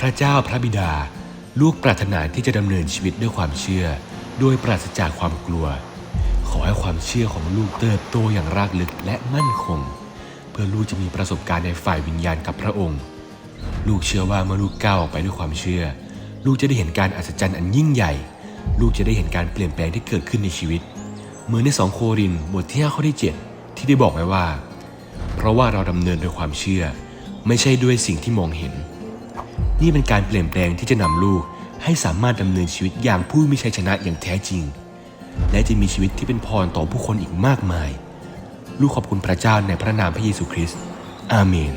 พระเจ้าพระบิดา ลูกปรารถนาที่จะดำเนินชีวิตด้วยความเชื่อโดยปราศจากความกลัว ขอให้ความเชื่อของลูกเติบโตอย่างรากลึกและมั่นคง เพื่อลูกจะมีประสบการณ์ในฝ่ายวิญญาณกับพระองค์ ลูกเชื่อว่าเมื่อลูกก้าวออกไปด้วยความเชื่อ ลูกจะได้เห็นการอัศจรรย์อันยิ่งใหญ่ ลูกจะได้เห็นการเปลี่ยนแปลงที่เกิดขึ้นในชีวิต เหมือนในสองโครินบทที่5ข้อที่ 7 ที่ได้บอกไว้ว่า เพราะว่าเราดำเนินด้วยความเชื่อ ไม่ใช่ด้วยสิ่งที่มองเห็น นี่เป็นการเปลี่ยนแปลงที่จะนำลูกให้สามารถดำเนินชีวิตอย่างผู้มีชัยชนะอย่างแท้จริง และจะมีชีวิตที่เป็นพรต่อผู้คนอีกมากมาย ลูกขอบคุณพระเจ้าในพระนามพระเยซูคริสต์อาเมน